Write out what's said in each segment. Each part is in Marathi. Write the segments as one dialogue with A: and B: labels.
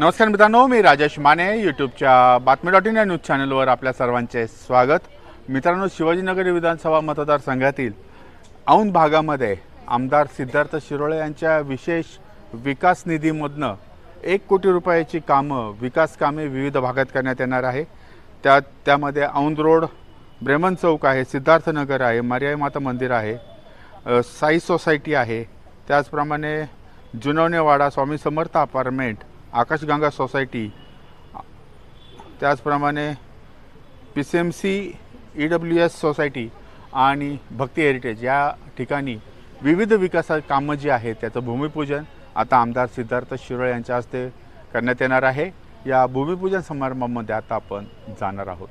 A: नमस्कार मित्रांनो मी राजेश माने यूट्यूबच्या बातमी डॉट इन या न्यूज चॅनलवर आपल्या सर्वांचे स्वागत. मित्रांनो शिवाजीनगर विधानसभा मतदारसंघातील औंध भागामध्ये आमदार सिद्धार्थ शिरोळे यांच्या विशेष विकास निधीमधनं एक कोटी रुपयाची कामं विकास कामे विविध भागात करण्यात येणार आहे. त्या त्यामध्ये औंध रोड ब्रेमन चौक आहे सिद्धार्थनगर आहे मर्याई माता मंदिर आहे साई सोसायटी आहे. त्याचप्रमाणे जुनवणेवाडा स्वामी समर्थ अपार्टमेंट आकाशगंगा सोसायटी. त्याचप्रमाणे P C M C E W S society आणि भक्ती हेरिटेज या ठिकाणी विविध विकासा कामं जी आहेत त्याचं भूमिपूजन आता आमदार सिद्धार्थ शिरोळे यांच्या हस्ते करण्यात येणार आहे. या भूमिपूजन समारंभामध्ये आता आपण जाणार आहोत.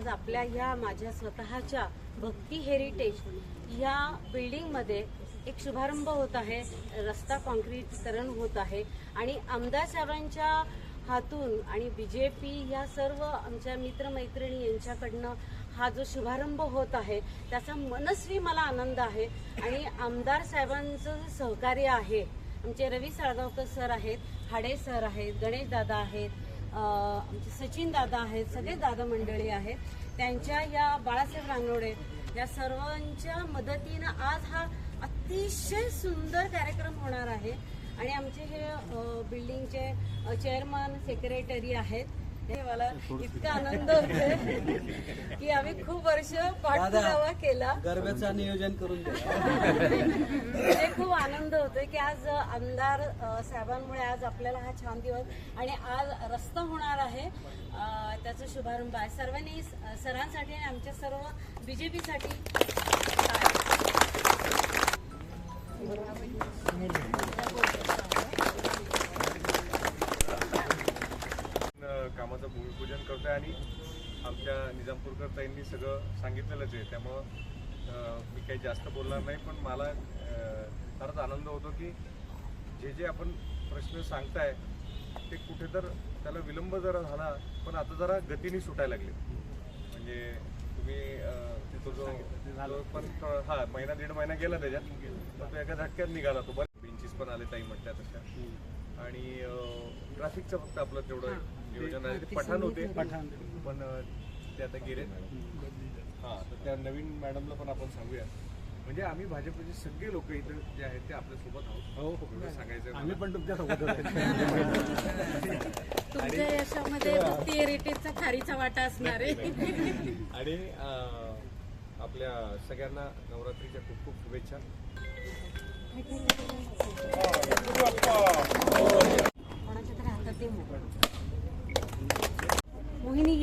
B: आज आपल्या ह्या माझ्या स्वतःच्या भक्ती हेरिटेज या बिल्डिंगमध्ये एक शुभारंभ होत आहे. रस्ता कॉन्क्रीटीकरण होत आहे. आणि आमदार साहेबांच्या हातून आणि बी जे पी या सर्व आमच्या मित्रमैत्रिणी यांच्याकडनं हा जो शुभारंभ होत आहे त्याचा मनस्वी मला आनंद आहे. आणि आमदार साहेबांचं जे सहकार्य आहे आमचे रवी साळगावकर सर आहेत हाडे सर आहेत गणेश दादा आहेत आमचे सचिन दादा आहेत सगळे दादा मंडळी आहेत. त्यांच्या या बाळासाहेब रांगोडे या सर्वांच्या मदतीनं आज हा अतिशय सुंदर कार्यक्रम होणार आहे. आणि आमचे हे बिल्डिंगचे चेअरमन सेक्रेटरी आहेत. मला इतका आनंद होतोय की आम्ही खूप वर्ष पाठपुरावा केला.
C: गरब्याचं नियोजन करून
B: म्हणजे खूप आनंद होतोय की आज आमदार साहेबांमुळे आज आपल्याला हा छान दिवस आणि आज रस्ता होणार आहे. त्याचा शुभारंभ आहे. सर्वांनी सरांसाठी आणि आमच्या सर्व बीजेपीसाठी.
D: कामाचं भूमिपूजन करतोय आणि आमच्या निजामपूरकर ताईंनी सगळं सांगितलेलंच आहे. त्यामुळं मी काही जास्त बोलणार नाही पण मला फारच आनंद होतो की जे जे आपण प्रश्न सांगताय ते कुठे तर त्याला विलंब जरा झाला पण आता जरा गतीने सुटायला लागले. म्हणजे तुम्ही अं, तो जो पण हा महिना दीड महिना गेला त्याच्यात पण तो एका झटक्यात निघाला तो. बरं बेंचीस पण आले ताई म्हणतात तशा. आणि ट्रॅफिकचं फक्त आपलं तेवढं नियोजन आहे ते पठाण होते पण अं, ते आता गेले हा तर त्या नवीन मॅडमला पण आपण सांगूया. म्हणजे आम्ही भाजपचे सगळे लोक इथं जे आहेत ते आपल्यासोबत आहोत. हो हो. सांगायचं आम्ही पण तुमच्यासोबत
B: तुमच्या यशामध्ये भक्ती हेरिटेजचा खारीचा वाटा असणार आहे.
D: आणि आपल्या सगळ्यांना नवरात्रीच्या खूप खूप शुभेच्छा
B: कोणाच्या तरी हातात दे मोबाईल.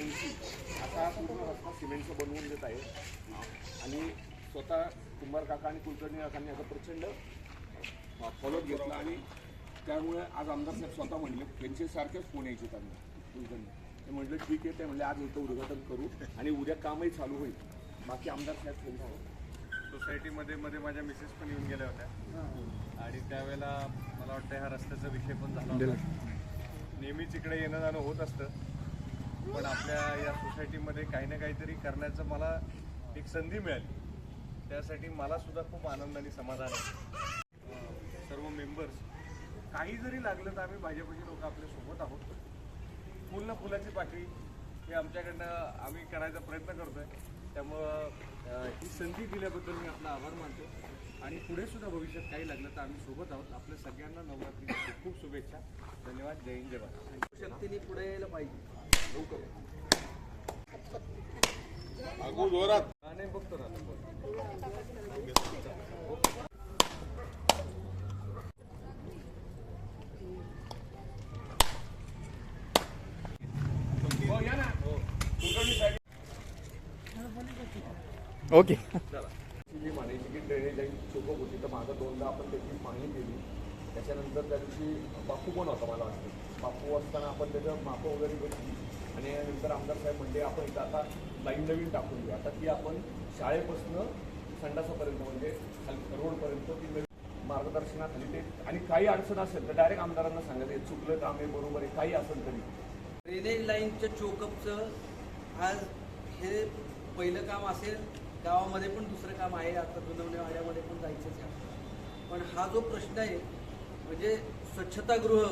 E: ऐंशी असा पूर्ण रस्ता सिमेंटचा बनवून देत आहे. आणि स्वतः कुंभार काका आणि कुलकर्णी काकांनी याचा प्रचंड फॉलोअप घेतला आणि त्यामुळे आज आमदार साहेब स्वतः म्हणले त्यांचे सारखेच फोन यायचे त्यांना कुलकर्णी. ते म्हटलं ठीक आहे. ते म्हणले आज इथं उद्घाटन करू आणि उद्या कामही चालू होईल. बाकी आमदार साहेब त्यांचा
D: सोसायटीमध्ये मध्ये माझ्या मिसेस पण येऊन गेल्या होत्या. आणि त्यावेळेला मला वाटतं ह्या रस्त्याचा विषय पण झाला होता. नेहमीच इकडे येणं जाणं होत असतं. पण आपल्या या सोसायटीमध्ये काही ना काहीतरी करण्याचं मला एक संधी मिळाली. त्यासाठी मला सुद्धा खूप आनंद आणि समाधान आहे. सर्व मेंबर्स काही जरी लागलं तर आम्ही भाजपचे लोक आपल्यासोबत आहोत. पूर्ण फुलाची पाकळी हे आमच्याकडनं आम्ही करायचा प्रयत्न करतोय. त्यामुळं ही संधी दिल्याबद्दल मी आपला आभार मानतो.
F: आणि पुढे सुद्धा भविष्यात काही लागलं तर आम्ही सोबत आहोत. आपल्या सगळ्यांना नवरात्री खूप खूप शुभेच्छा. धन्यवाद. जय हिंद जय भारत.
C: शक्तीने पुढे यायला पाहिजे.
F: हा, नाही बघतो ना आता.
A: ओके
E: जी म्हणायची की ड्रेनेज लाईन चोकअप होती तर माझं दोनदा आपण त्याची पाहणी केली त्याच्यानंतर त्या दिवशी बापू पण होता मला वाटतं बापू असताना आपण त्याचं मापं वगैरे घेतली आणि नंतर आमदार साहेब म्हणले आपण इथं आता लाईन नवीन टाकून घेऊ आता ती आपण शाळेपासून संडासापर्यंत म्हणजे खाली रोडपर्यंत ती नवीन मार्गदर्शनाखाली ते आणि काही अडचण असेल तर डायरेक्ट आमदारांना सांगायचं हे चुकलं काम आहे बरोबर आहे काही असेल तरी.
C: ड्रेनेज लाईनच्या चोकअपचं आज हे पहिलं काम असेल गावामध्ये पण दुसरं काम आहे आता जुनवण्यावाड्यामध्ये पण जायचंच आहे. पण हा जो प्रश्न आहे म्हणजे स्वच्छतागृह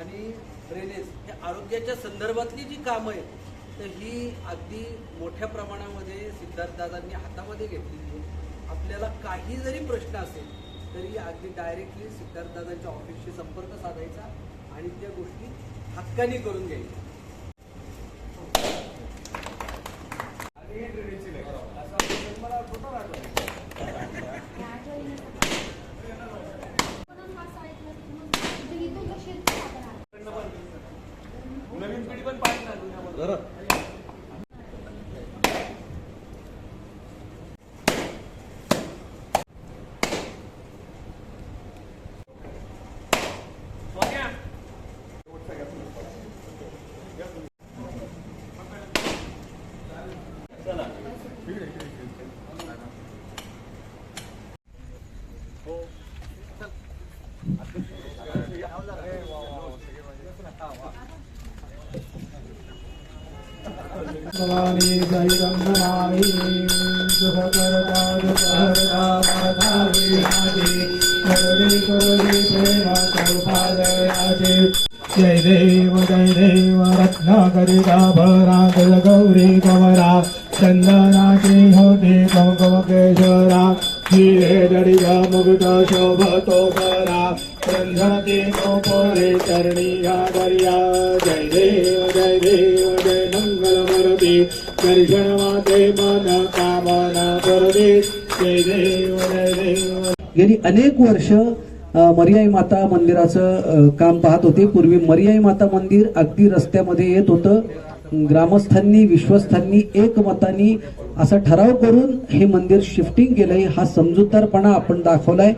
C: आणि ड्रेनेज हे आरोग्याच्या संदर्भातली जी कामं आहेत तर ही अगदी मोठ्या प्रमाणामध्ये सिद्धार्थदादांनी हातामध्ये घेतलेली आपल्याला काही जरी प्रश्न असेल तरी अगदी डायरेक्टली सिद्धार्थदादांच्या ऑफिसशी संपर्क साधायचा आणि त्या गोष्टी हक्कानी करून घ्यायच्या
F: आणि ड्रेनेजची लाईन असं असेल तर मला कुठं राहतो नवीन पिढी पण पाहिजे ना जुन्यामध्ये.
G: भवानी जयगंगनारी सुखकरता दुःखहरता माधावी माझी करणे करणे प्रेम कौपालयाचे जय देव जय देव रत्नाकरिता भरा जय गौरी कमरा चंदनाची होते कुंकुम केशरा हिरे दडिगा मुकुट शोभतो करा रंधती गोपुरे चरणी घागरिया जय देव जय देव दर्शन माते मन कामना
H: गेली अनेक वर्ष मर्याई मरियाई माता मंदिराचं काम पाहत होते. पूर्वी मरियाई माता मंदिर अगदी रस्त्यामध्ये येत होतं. ग्रामस्थांनी विश्वस्तांनी एकमतानी असा ठराव करून हे मंदिर शिफ्टिंग केलंय. हा समजूतदारपणा आपण दाखवलाय.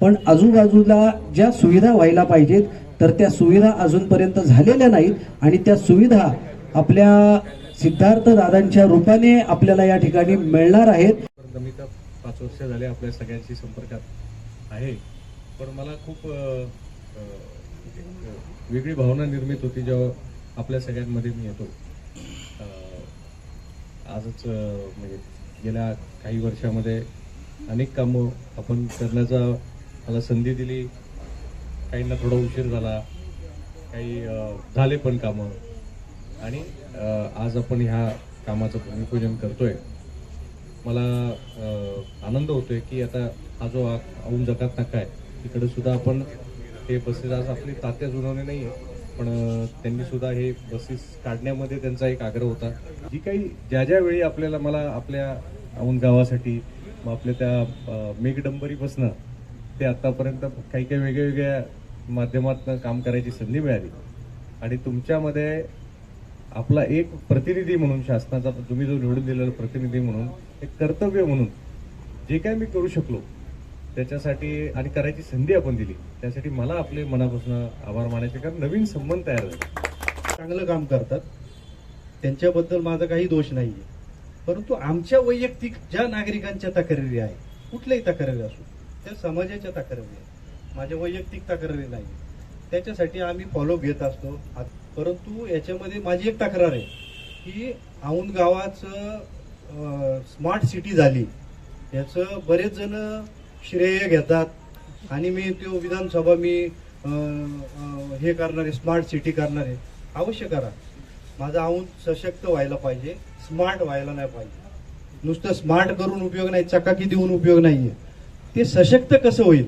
H: पण आजूबाजूला ज्या सुविधा व्हायला पाहिजेत तर त्या सुविधा अजूनपर्यंत झालेल्या नाहीत. आणि त्या सुविधा आपल्या सिद्धार्थ दादांच्या रूपाने आपल्याला या ठिकाणी मिळणार आहेत.
F: पर्यंत मी तर पाच वर्ष झाले आपल्या सगळ्यांशी संपर्कात आहे. पण मला खूप वेगळी भावना निर्मित होती जेव्हा आपल्या सगळ्यांमध्ये मी येतो. आजच म्हणजे गेल्या काही वर्षामध्ये अनेक कामं आपण करण्याचा मला संधी दिली. काहींना थोडा उशीर झाला. काही झाले पण कामं. आणि आज आपण ह्या कामाचं भूमिपूजन करतोय. मला आनंद होतोय की आता हा जो औन औंध जकात नाका आहे तिकडे सुद्धा आपण हे बसेस आज आपली तात्या जुनवणे नाही आहे पण त्यांनी सुद्धा हे बसेस काढण्यामध्ये त्यांचा एक आग्रह होता. जी काही ज्या ज्या वेळी आपल्याला मला आपल्या औन गावासाठी मग आपल्या त्या मेघडंबरीपासनं ते आत्तापर्यंत काही काही वेगळ्या वेगळ्या माध्यमातून काम करायची संधी मिळाली. आणि तुमच्यामध्ये आपला एक प्रतिनिधी म्हणून शासनाचा तुम्ही जो निवडून दिलेला प्रतिनिधी म्हणून एक कर्तव्य म्हणून जे काय मी करू शकलो त्याच्यासाठी आणि करायची संधी आपण दिली त्यासाठी मला आपले मनापासून आभार मानायचे कारण नवीन संबंध तयार झाले.
I: चांगलं काम करतात. त्यांच्याबद्दल माझा काही दोष नाही आहे परंतु आमच्या वैयक्तिक ज्या नागरिकांच्या तक्रारी आहे कुठल्याही तक्रारी असो त्या समाजाच्या तक्रारी आहेत. माझ्या वैयक्तिक तक्रारी नाही त्याच्यासाठी आम्ही फॉलो घेत असतो. परंतु याच्यामध्ये माझी एक तक्रार आहे की औंध गावाचं स्मार्ट सिटी झाली. याचं बरेच जण श्रेय घेतात आणि मी तो विधानसभा मी हे करणारे स्मार्ट सिटी करणारे अवश्य करा. माझा औंध सशक्त व्हायला पाहिजे स्मार्ट व्हायला नाही पाहिजे. नुसतं स्मार्ट करून उपयोग नाही चकाकी देऊन उपयोग नाहीये. ते सशक्त कसं होईल?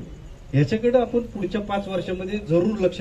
I: याच्याकडे आपण पुढच्या पाच वर्षामध्ये जरूर लक्ष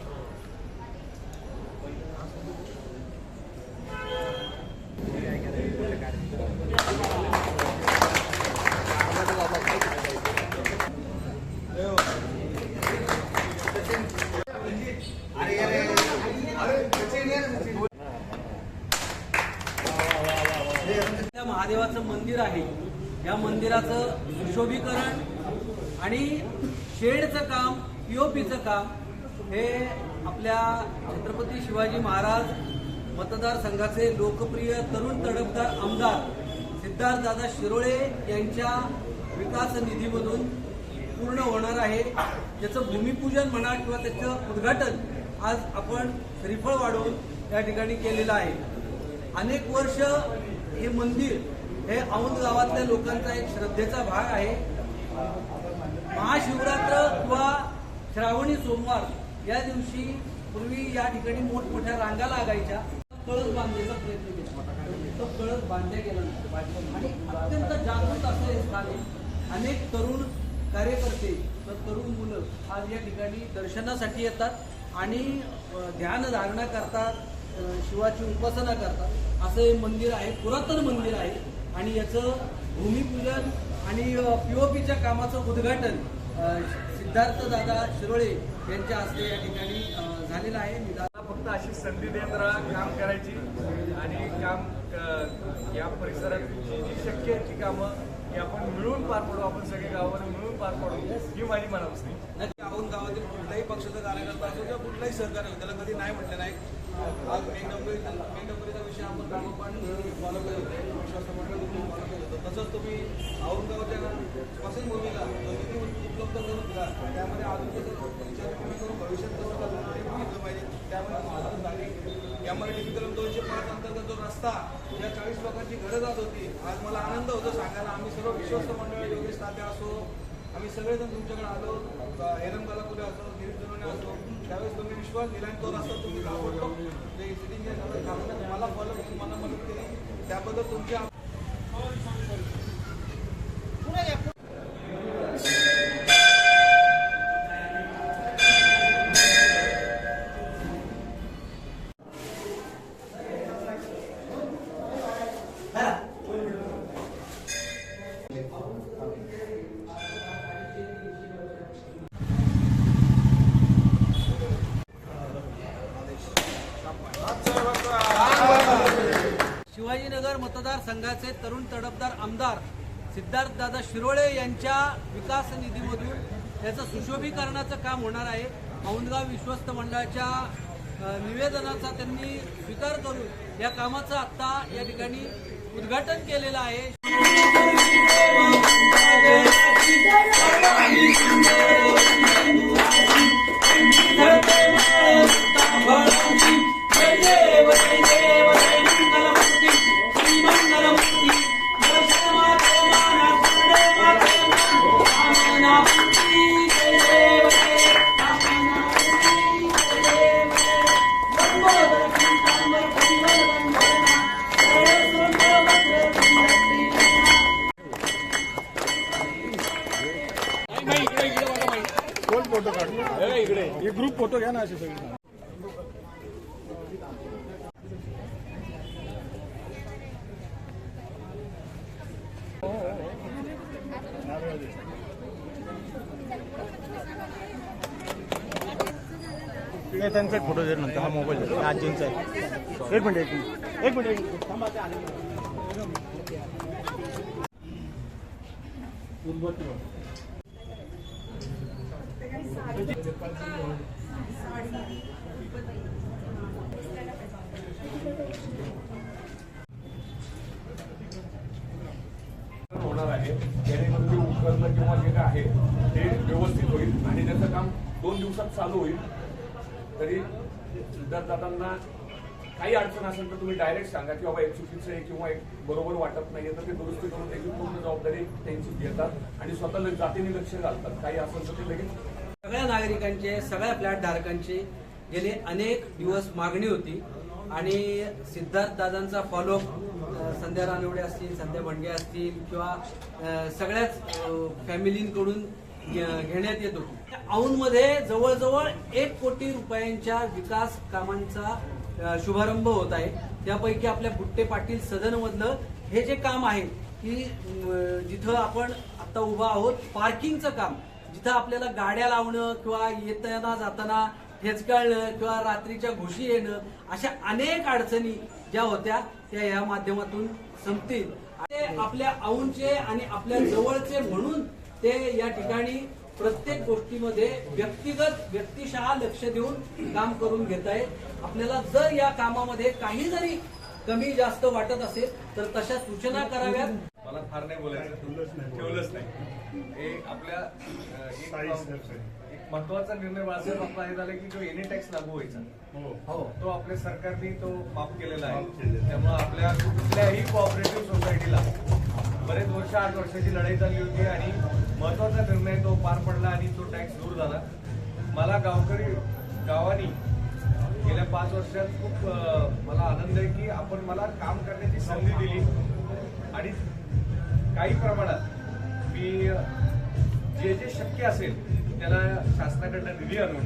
C: महादेवाचं मंदिर आहे. या मंदिराचं सुशोभीकरण आणि शेडचं काम पीओपीचं काम हे आपल्या छत्रपती शिवाजी महाराज मतदारसंघाचे लोकप्रिय तरुण तडफदार आमदार सिद्धार्थदादा शिरोळे यांच्या विकास निधीमधून पूर्ण होणार आहे. त्याचं भूमिपूजन म्हणा किंवा त्याचं उद्घाटन आज आपण श्रीफळ वाढवून या ठिकाणी केलेलं आहे. अनेक वर्ष हे मंदिर हे औंध गावातल्या लोकांचा एक श्रद्धेचा भाग आहे. महाशिवरात्र किंवा श्रावणी सोमवार या दिवशी पूर्वी या ठिकाणी मोठमोठ्या रांगा लागायच्या. कळस बांधण्याचा प्रयत्न केला. तो कळस बांधल्या गेला आणि अत्यंत जागृत असं स्थान आहे. अनेक तरुण कार्यकर्ते तर तरुण मुलं आज या ठिकाणी दर्शनासाठी येतात आणि ध्यान धारणा करतात शिवाची उपासना करतात. असं हे मंदिर आहे पुरातन मंदिर आहे. आणि याचं भूमिपूजन आणि पीओपीच्या कामाचं उद्घाटन सिद्धार्थ दादा शिरोळे यांच्या हस्ते या ठिकाणी झालेलं आहे. मी दादा
D: फक्त अशी संधी देत राहा काम करायची आणि काम या परिसरात जी जी शक्य आहेत ती कामं आपण मिळून पार पडू आपण सगळे गावावर मिळून पार पडू ही माझी मनापासून
C: नक्की औंध गावातील कुठल्याही पक्षाचा कार्यकर्ता असो किंवा कुठलाही सहकार्य त्याला कधी नाही म्हटलं नाही. आज विषय आपण फॉलो विश्वास मंडळ तुम्ही फॉलो तसंच तुम्ही उपलब्ध करून त्यामध्ये करून भविष्यात घेतलं पाहिजे त्यामध्ये दोनशे पाच अंतर्गत जो रस्ता ज्या चाळीस लोकांची गरज आज होती आज मला आनंद होतो सांगायला आम्ही सर्व विश्वस्त मंडळ योगेश तात्या असो आम्ही सगळेजण तुमच्याकडे आलो. हेरम पुढे असो गिरीश असो त्यावेळेस तुम्ही विश्वास दिला आणि तो रस्ता तुम्ही ताबडतोब ते सिटिंग मला फॉलो तुम्हाला मदत केली. त्याबद्दल तुमचे मतदारसंघाचे तरुण तडफदार आमदार सिद्धार्थदादा शिरोळे यांच्या विकास निधीमधून याचं सुशोभीकरणाचं काम होणार आहे. औंदगाव विश्वस्त मंडळाच्या निवेदनाचा त्यांनी स्वीकार करून या कामाचं आत्ता या ठिकाणी उद्घाटन केलेलं आहे.
J: घ्या अशी सगळी त्यांचा एक फोटो नंतर हा मोबाईल देतो आजींचा आहे. एक मिनिट एक मिनिट. एक मिनिट एक मिनिट.
E: होणार आहे. जेणेकरून ते उपकरण किंवा जे काय आहे ते व्यवस्थित होईल. आणि त्याचं काम दोन दिवसात चालू होईल. तरी जाताना काही अडचण असेल तर तुम्ही डायरेक्ट सांगा की बाबा एक चुकीचं आहे किंवा एक बरोबर वाटत नाहीये तर ते दुरुस्ती करून त्याची पूर्ण जबाबदारी त्यांची घेतात. आणि स्वतः जातीने लक्ष घालतात. काही असेल तर ते लगेच
C: सगळ्या नागरिकांचे सगळ्या फ्लॅट धारकांची गेले अनेक दिवस मागणी होती. आणि सिद्धार्थ दादांचा फॉलोअप संध्या रानवडे असतील संध्या भंडगे असतील किंवा सगळ्याच फॅमिलींकडून घेण्यात येत होती. औंधमध्ये जवळजवळ एक कोटी रुपयांच्या विकास कामांचा शुभारंभ होत आहे. त्यापैकी आपल्या बुट्टे पाटील सदनमधलं हे जे काम आहे की जिथं आपण आता उभा आहोत पार्किंगचं काम जिथं आपल्याला गाड्या लावणं किंवा येताना जाताना ठेचकाळणं किंवा रात्रीच्या घुशी येणं अशा अनेक अडचणी ज्या होत्या त्या या माध्यमातून संपतील. ते आपल्या औंचे आणि आपल्या जवळचे म्हणून ते या ठिकाणी प्रत्येक गोष्टीमध्ये व्यक्तिगत व्यक्तिशः लक्ष देऊन काम करून घेत आहेत. आपल्याला जर या कामामध्ये काही जरी कमी जास्त वाटत असेल तर तशा सूचना कराव्यात.
D: मला फार नाही बोलायचं. ठेवलंच नाही. हे आपल्या एक महत्त्वाचा निर्णय बाळासाहेब आपला हे झाला की जो एनी टॅक्स लागू व्हायचा.
C: हो.
D: तो आपल्या सरकारने तो माफ केलेला आहे. त्यामुळे आपल्या कुठल्याही कोऑपरेटिव्ह सोसायटीला बरेच वर्ष आठ वर्षाची लढाई चालली होती आणि महत्त्वाचा निर्णय तो पार पडला आणि तो टॅक्स दूर झाला. मला गावकरी गावानी गेल्या पाच वर्षात खूप मला आनंद आहे की आपण मला काम करण्याची संधी दिली. आणि काही प्रमाणात मी जे जे शक्य असेल त्याला शासनाकडनं निधी आणून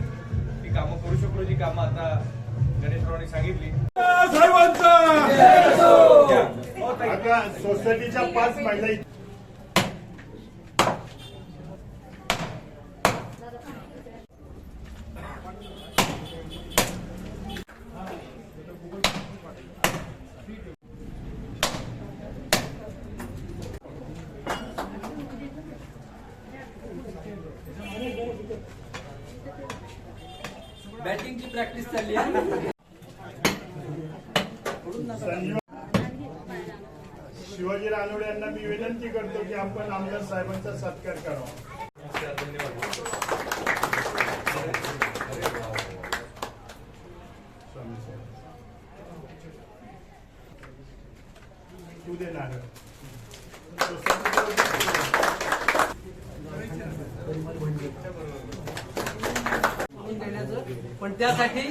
D: ती कामं करू शकलो जी कामं आता गणेशरावांनी सांगितली. हो,
J: सोसायटीच्या पाच महिला
C: बॅटिंगची प्रॅक्टिस चालली आहे
J: शिवाजी रानवडे यांना मी विनंती करतो की आपण आमदार साहेबांचा सत्कार करावा स्वामी साहेब. तू दे नारळ.
C: निवडून देण्याचं पण त्यासाठी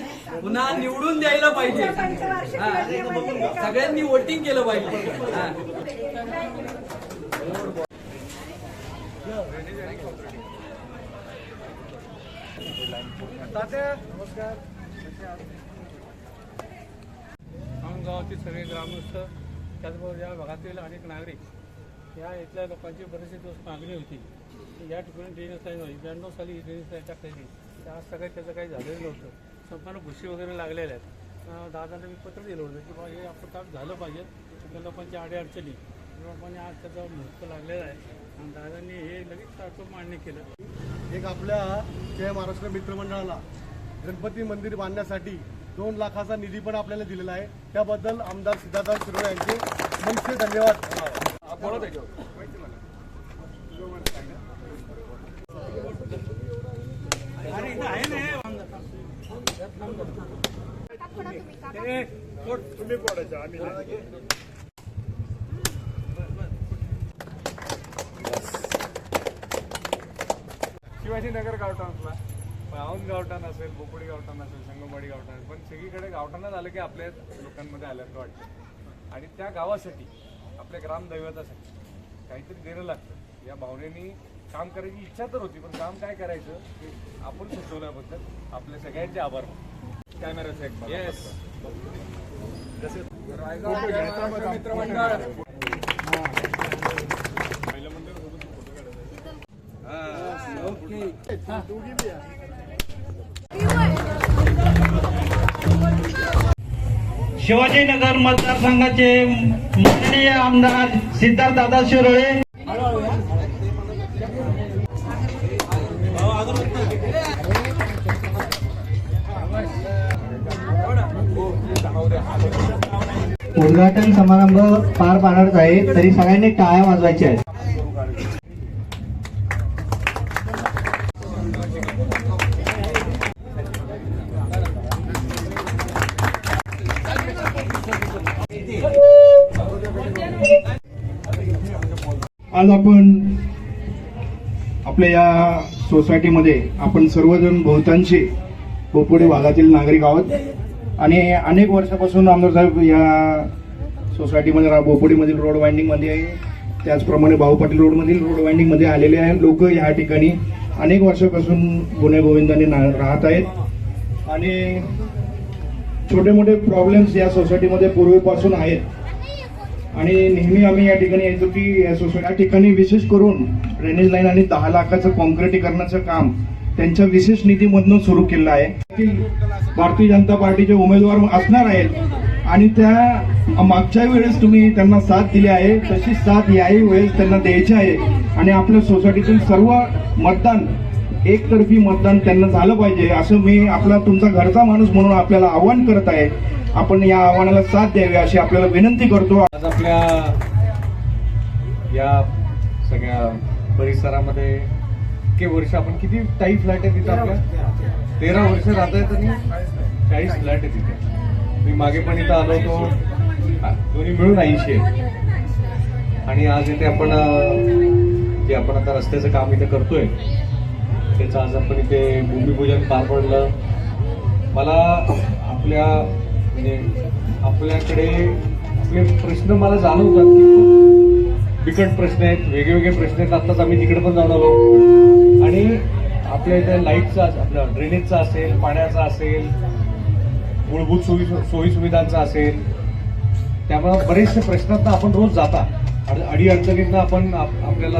C: त्यांना निवडून द्यायला पाहिजे. सगळ्यांनी वोटिंग केलं पाहिजे. नमस्कार
K: आम गावातील सगळे ग्रामस्थ त्याचबरोबर या भागातील अनेक नागरिक या इथल्या लोकांची बरीचशी दिवस मागणी होती. या ठिकाणी ड्रेनेज लाईन व्हावी ब्याण्णव साली ही ड्रेनेज लाईन टाकलेली आज सगळ्यात त्याचं काही झालेलं नव्हतं. संपूर्ण घुशी वगैरे लागलेल्या आहेत. दादांना मी पत्र दिलं होतं की बा हे आपलं काम झालं पाहिजे. त्या लोकांची अडीअडचणी. लोकांनी आज त्याचा मुहूर्त लागलेला आहे. आणि दादांनी हे लगेच तात्काळ मान्य केलं.
L: एक आपल्या जय महाराष्ट्र मित्रमंडळाला गणपती मंदिर बांधण्यासाठी दोन लाखाचा निधी पण आपल्याला दिलेला आहे. त्याबद्दल आमदार सिद्धार्थ शिरोळे यांचे मनसे धन्यवाद.
J: तुम्ही पोडायचं आम्ही
D: शिवाजीनगर गावठाणला औंध गावठाण असेल बोपडी गावठाण असेल संगमवाडी गावठाण पण सगळीकडे गावठाणात आलं की आपल्या लोकांमध्ये आल्याचं वाटतं आणि त्या गावासाठी आपल्या ग्रामदैवतासाठी काहीतरी देणं लागतं. या भावनेनी काम करायची इच्छा तर होती पण काम काय करायचं आपण सुचवल्याबद्दल आपल्या सगळ्यांचे आभार. कॅमेराचे एक येस मित्रमंडळ.
M: शिवाजीनगर मतदारसंघाचे माननीय आमदार सिद्धार्थ दादा शिरोळे उद्घाटन समारंभ पार पाडत आहे. तरी सगळ्यांनी टाळ्या वाजवायच्या आहेत.
L: आज आपण आपल्या या सोसायटीमध्ये आपण सर्वजण बहुतांशी पोपोडे भागातील नागरिक आहोत. आणि अनेक वर्षापासून आमदार साहेब या सोसायटीमध्ये रा- बोपोडीमधील रोड वाइंडिंगमध्ये त्याचप्रमाणे भाऊ पाटील रोडमधील रोड वाइंडिंगमध्ये आलेले आहे लोक या ठिकाणी. अनेक वर्षापासून गुन्हे गोविंदाने ना- राहत आहेत. आणि छोटे मोठे प्रॉब्लेम्स या सोसायटीमध्ये पूर्वीपासून आहेत. आणि नेहमी आम्ही या ठिकाणी यायचो की या सोसायटी या ठिकाणी विशेष करून ड्रेनेज लाईन आणि दहा लाखाचं कॉन्क्रिटीकरणाचं काम त्यांच्या विशेष निधीमधनं सुरू केलं आहे. भारतीय जनता पार्टीचे उमेदवार असणार आहेत. आणि त्या मागच्या वेळेस तुम्ही त्यांना साथ दिली आहे तशी साथ याही वेळेस त्यांना द्यायची आहे. आणि आपल्या सोसायटीतील सर्व मतदान एकतर्फी मतदान त्यांना झालं पाहिजे असं मी आपला तुमचा घरचा माणूस म्हणून आपल्याला आव्हान करत आहे. आपण या आव्हानाला साथ द्यावी अशी आपल्याला विनंती करतो.
F: आज आपल्या या सगळ्या परिसरामध्ये इतके वर्ष आपण किती टाई फ्लॅट आहे तिथं आपल्या? तेरा वर्ष राहत आहेत आणि चाळीस फ्लॅट आहे तिथे मी मागे पण इथं आलो होतो. दोन्ही मिळून ऐंशी आहे. आणि आज इथे आपण जे आपण आता रस्त्याचं काम इथे करतोय त्याचं आज आपण इथे भूमिपूजन पार पडलं. मला आपल्या म्हणजे आपल्याकडे आपले प्रश्न मला जाणवतात. की बिकट प्रश्न आहेत वेगवेगळे प्रश्न आहेत. आत्ताच आम्ही तिकडे पण जाऊन आलो. आणि आपल्या इथे लाईटचा आपल्या ड्रेनेजचा असेल पाण्याचा असेल मूलभूत सोयी सोयी सुविधांचा असेल त्यामुळे बरेचसे प्रश्नांना आपण रोज जाता. अडी अडचणींना आपण आपल्याला